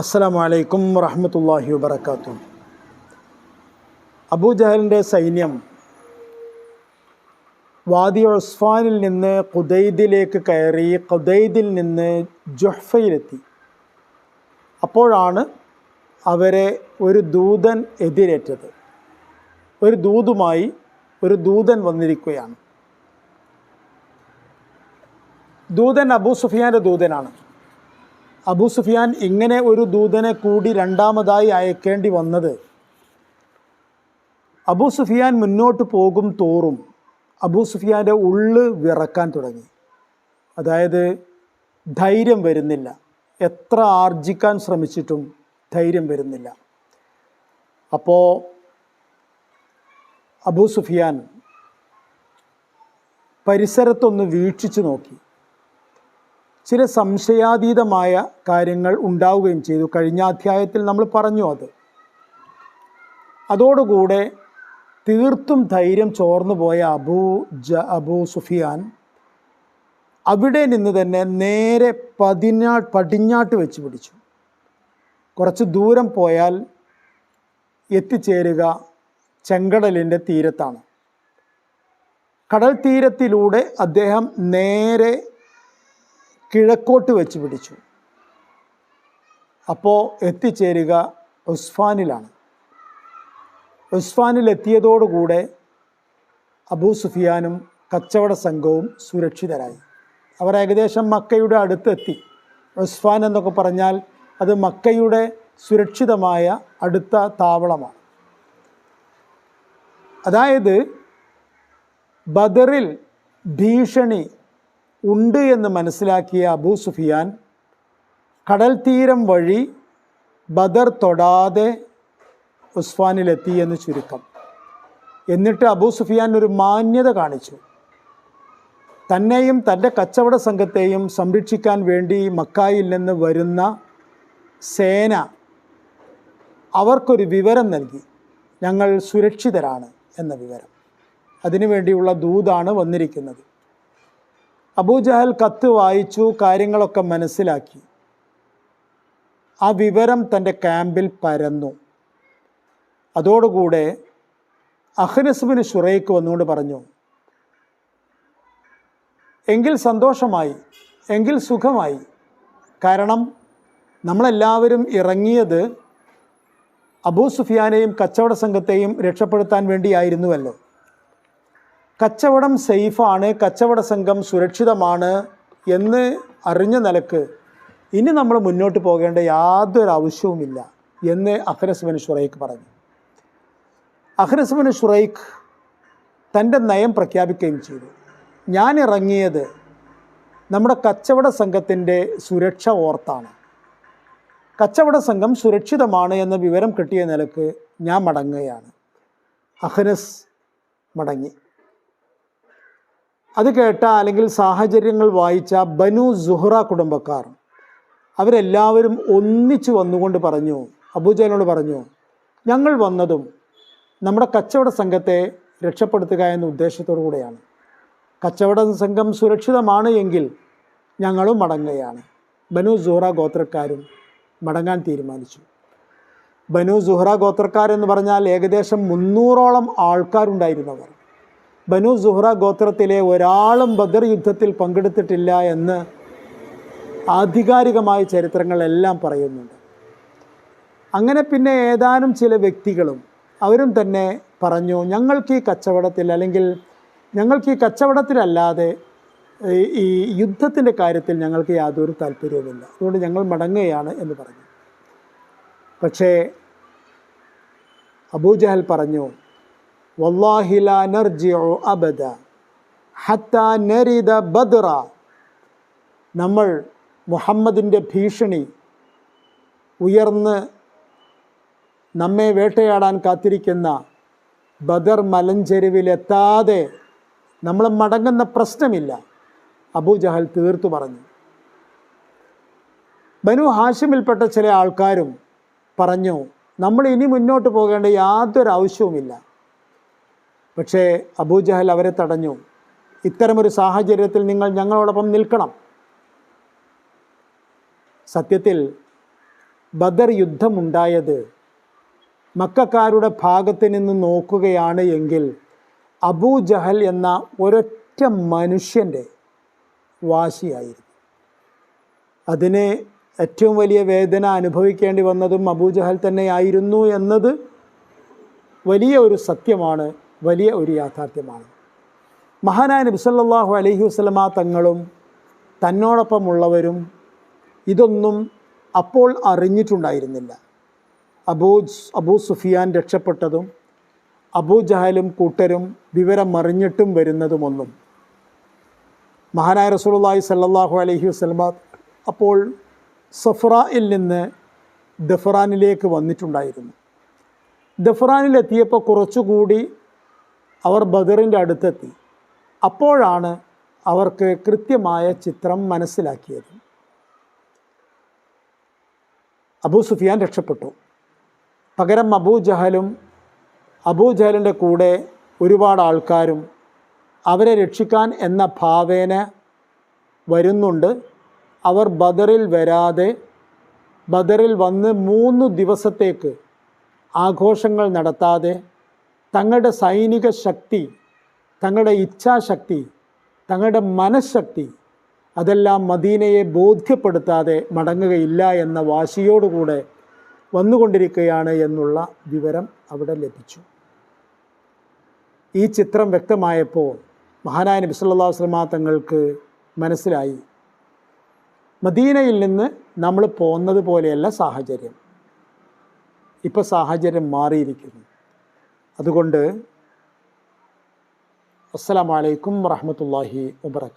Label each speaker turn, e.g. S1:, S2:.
S1: അസ്സലാമു അലൈക്കും വറഹമത്തല്ലാഹി വബർക്കാത്തു അബൂജഹലിന്റെ സൈന്യം വാദി ഉസ്ഫാനിൽ നിന്ന് ഖുദൈദിലേക്ക് കയറി ഖുദൈദിൽ നിന്ന് ജുഹ്ഫയിലെത്തി. അപ്പോഴാണ് അവരെ ഒരു ദൂതൻ എതിരേറ്റത്. ഒരു ദൂതുമായി ഒരു ദൂതൻ വന്നിരിക്കുകയാണ്. ദൂതൻ അബൂ സുഫിയാന്റെ ദൂതനാണ്. അബൂ സുഫിയാൻ ഇങ്ങനെ ഒരു ദൂതനെ കൂടി രണ്ടാമതായി അയക്കേണ്ടി വന്നത്. അബൂ സുഫിയാൻ മുന്നോട്ട് പോകും തോറും അബൂ സുഫിയാന്റെ ഉള്ള് വിറക്കാൻ തുടങ്ങി. അതായത് ധൈര്യം വരുന്നില്ല. എത്ര ആർജിക്കാൻ ശ്രമിച്ചിട്ടും ധൈര്യം വരുന്നില്ല. അപ്പോൾ അബൂ സുഫിയാൻ പരിസരത്തൊന്ന് വീക്ഷിച്ചു നോക്കി. ചില സംശയാതീതമായ കാര്യങ്ങൾ ഉണ്ടാവുകയും ചെയ്തു. കഴിഞ്ഞ അധ്യായത്തിൽ നമ്മൾ പറഞ്ഞു അത്. അതോടുകൂടെ തീർത്തും ധൈര്യം ചോർന്നു പോയ അബൂ ജ അബൂ സുഫിയാൻ അവിടെ നിന്ന് തന്നെ നേരെ പതിനാ പടിഞ്ഞാട്ട് വെച്ച് പിടിച്ചു. കുറച്ച് ദൂരം പോയാൽ എത്തിച്ചേരുക ചെങ്കടലിന്റെ തീരത്താണ്. കടൽ തീരത്തിലൂടെ അദ്ദേഹം നേരെ കിഴക്കോട്ട് വെച്ച് പിടിച്ചു. അപ്പോൾ എത്തിച്ചേരുക ഉസ്ഫാനിലാണ്. ഉസ്ഫാനിൽ എത്തിയതോടുകൂടെ അബൂ സുഫിയാനും കച്ചവട സംഘവും സുരക്ഷിതരായി. അവർ ഏകദേശം മക്കയുടെ അടുത്തെത്തി. ഉസ്ഫാൻ എന്നൊക്കെ പറഞ്ഞാൽ അത് മക്കയുടെ സുരക്ഷിതമായ അടുത്ത താവളമാണ്. അതായത് ബദറിൽ ഭീഷണി ഉണ്ട് എന്ന് മനസ്സിലാക്കിയ അബൂ സുഫിയാൻ കടൽ തീരം വഴി ബദർ തൊടാതെ ഉസ്ഫാനിലെത്തി എന്ന് ചുരുക്കം. എന്നിട്ട് അബൂ സുഫിയാൻ ഒരു മാന്യത കാണിച്ചു. തന്നെയും തന്റെ കച്ചവട സംഘത്തെയും സംരക്ഷിക്കാൻ വേണ്ടി മക്കായിൽ നിന്ന് വരുന്ന സേന അവർക്കൊരു വിവരം നൽകി. ഞങ്ങൾ സുരക്ഷിതരാണ് എന്ന വിവരം. അതിനുവേണ്ടിയുള്ള ദൂതാണ് വന്നിരിക്കുന്നത്. അബൂജഹൽ കത്ത് വായിച്ചു കാര്യങ്ങളൊക്കെ മനസ്സിലാക്കി. ആ വിവരം തന്റെ ക്യാമ്പിൽ പരന്നു. അതോടുകൂടെ അഹ്നസുബിന് ഷുറൈക്ക് വന്നുകൊണ്ട് പറഞ്ഞു എങ്കിൽ സന്തോഷമായി എങ്കിൽ സുഖമായി. കാരണം നമ്മളെല്ലാവരും ഇറങ്ങിയത് അബൂ സുഫിയാനെയും കച്ചവട സംഘത്തെയും രക്ഷപ്പെടുത്താൻ വേണ്ടിയായിരുന്നുവല്ലോ. കച്ചവടം സേഫാണ് കച്ചവട സംഘം സുരക്ഷിതമാണ് എന്ന് അറിഞ്ഞ നിലയ്ക്ക് ഇനി നമ്മൾ മുന്നോട്ട് പോകേണ്ട യാതൊരു ആവശ്യവുമില്ല എന്ന് അഖ്നസ്ബിൻ ഷുറൈഖ് പറഞ്ഞു. അഖ്നസ്ബിൻ ഷുറൈഖ് തന്റെ നയം പ്രഖ്യാപിക്കുകയും ചെയ്തു. ഞാൻ ഇറങ്ങിയത് നമ്മുടെ കച്ചവട സംഘത്തിന്റെ സുരക്ഷ ഓർത്താണ്. കച്ചവട സംഘം സുരക്ഷിതമാണ് എന്ന വിവരം കിട്ടിയ നിലയ്ക്ക് ഞാൻ മടങ്ങുകയാണ്. അഹ്നസ് മടങ്ങി. അത് കേട്ട അല്ലെങ്കിൽ സാഹചര്യങ്ങൾ വായിച്ച ബനു സുഹ്റ കുടുംബക്കാർ അവരെല്ലാവരും ഒന്നിച്ചു വന്നുകൊണ്ട് പറഞ്ഞു അബൂജലിനോട് പറഞ്ഞു ഞങ്ങൾ വന്നതും നമ്മുടെ കച്ചവട സംഘത്തെ രക്ഷപ്പെടുത്തുക എന്ന ഉദ്ദേശത്തോടു കൂടെയാണ്. കച്ചവട സംഘം സുരക്ഷിതമാണ് എങ്കിൽ ഞങ്ങളും മടങ്ങുകയാണ്. ബനു സുഹ്റ ഗോത്രക്കാരും മടങ്ങാൻ തീരുമാനിച്ചു. ബനു സുഹ്റ ഗോത്രക്കാരെന്ന് പറഞ്ഞാൽ ഏകദേശം മുന്നൂറോളം ആൾക്കാരുണ്ടായിരുന്നവർ ബനു സുഹ്ര ഗോത്രത്തിലെ ഒരാളും ബദർ യുദ്ധത്തിൽ പങ്കെടുത്തിട്ടില്ല എന്ന് ആധികാരികമായ ചരിത്രങ്ങളെല്ലാം പറയുന്നുണ്ട്. അങ്ങനെ പിന്നെ ഏതാനും ചില വ്യക്തികളും അവരും തന്നെ പറഞ്ഞു ഞങ്ങൾക്ക് ഈ കച്ചവടത്തിൽ അല്ലെങ്കിൽ ഞങ്ങൾക്ക് ഈ കച്ചവടത്തിലല്ലാതെ ഈ- യുദ്ധത്തിന്റെ കാര്യത്തിൽ ഞങ്ങൾക്ക് യാതൊരു താല്പര്യവുമില്ല. അതുകൊണ്ട് ഞങ്ങൾ മടങ്ങുകയാണ് എന്ന് പറഞ്ഞു. പക്ഷേ അബൂജഹൽ പറഞ്ഞു വല്ലാഹി ലാ നർജിഉ അബദ. ഹത്ത നരിദ ബദ്ര നമ്മൾ മുഹമ്മദിന്റെ ഭീഷണി ഉയർന്ന് നമ്മെ വേട്ടയാടാൻ കാത്തിരിക്കുന്ന ബദർ മലഞ്ചെരുവിലെത്താതെ നമ്മൾ മടങ്ങുന്ന പ്രശ്നമില്ല അബൂജഹൽ തീർത്തു പറഞ്ഞു. ബനു ഹാഷിമിൽപ്പെട്ട ചില ആൾക്കാരും പറഞ്ഞു നമ്മൾ ഇനി മുന്നോട്ട് പോകേണ്ട യാതൊരു ആവശ്യവുമില്ല. പക്ഷേ അബൂജഹൽ അവരെ തടഞ്ഞു. ഇത്തരമൊരു സാഹചര്യത്തിൽ നിങ്ങൾ ഞങ്ങളോടൊപ്പം നിൽക്കണം. സത്യത്തിൽ ബദർ യുദ്ധമുണ്ടായത് മക്കാരുടെ ഭാഗത്ത് നിന്ന് നോക്കുകയാണ് എങ്കിൽ അബൂജഹൽ എന്ന ഒരൊറ്റ മനുഷ്യന്റെ വാശിയായിരുന്നു. അതിന് ഏറ്റവും വലിയ വേദന അനുഭവിക്കേണ്ടി വന്നതും അബൂജഹൽ തന്നെയായിരുന്നു എന്നത് വലിയ ഒരു സത്യമാണ്. വലിയ ഒരു യാഥാർത്ഥ്യമാണ്. മഹാനായ നബിസല്ലാഹു അലഹി വസ്ലമ തങ്ങളും തന്നോടൊപ്പമുള്ളവരും ഇതൊന്നും അപ്പോൾ അറിഞ്ഞിട്ടുണ്ടായിരുന്നില്ല. അബൂ അബൂ സുഫിയാൻ രക്ഷപ്പെട്ടതും അബൂ ജഹലും കൂട്ടരും വിവരം മറിഞ്ഞിട്ടും വരുന്നതുമൊന്നും. മഹാനായ റസൂലുള്ളാഹി സല്ലാഹു അലഹി വസ്ലമ അപ്പോൾ സഫ്രയിൽ നിന്ന് ദഫ്രാനിലേക്ക് വന്നിട്ടുണ്ടായിരുന്നു. ദഫ്രാനിലെത്തിയപ്പോൾ കുറച്ചുകൂടി അവർ ബദറിന്റെ അടുത്തെത്തി. അപ്പോഴാണ് അവർക്ക് കൃത്യമായ ചിത്രം മനസ്സിലാക്കിയത്. അബൂ സുഫിയാൻ രക്ഷപ്പെട്ടു. പകരം അബൂ ജഹലും അബൂ ജഹലിന്റെ കൂടെ ഒരുപാട് ആൾക്കാരും അവരെ രക്ഷിക്കാൻ എന്ന ഭാവേന വരുന്നുണ്ട്. അവർ ബദറിൽ വരാതെ ബദറിൽ വന്ന് മൂന്ന് ദിവസത്തേക്ക് ആഘോഷങ്ങൾ നടത്താതെ തങ്ങളുടെ സൈനിക ശക്തി തങ്ങളുടെ ഇച്ഛാശക്തി തങ്ങളുടെ മനഃശക്തി അതെല്ലാം മദീനയെ ബോധ്യപ്പെടുത്താതെ മടങ്ങുകയില്ല എന്ന വാശിയോടുകൂടെ വന്നുകൊണ്ടിരിക്കുകയാണ് എന്നുള്ള വിവരം അവിടെ ലഭിച്ചു. ഈ ചിത്രം വ്യക്തമായപ്പോൾ മഹാനായ നബി സല്ലല്ലാഹു അലൈഹി വസല്ലമ തങ്ങൾക്ക് മനസ്സിലായി. മദീനയിൽ നിന്ന് നമ്മൾ പോകുന്നത് പോലെയല്ല സാഹചര്യം. ഇപ്പോൾ സാഹചര്യം മാറിയിരിക്കുന്നു. അതുകൊണ്ട് അസ്സലാമലൈക്കും വറഹമത്തല്ലാഹി വബർക്കാത്തു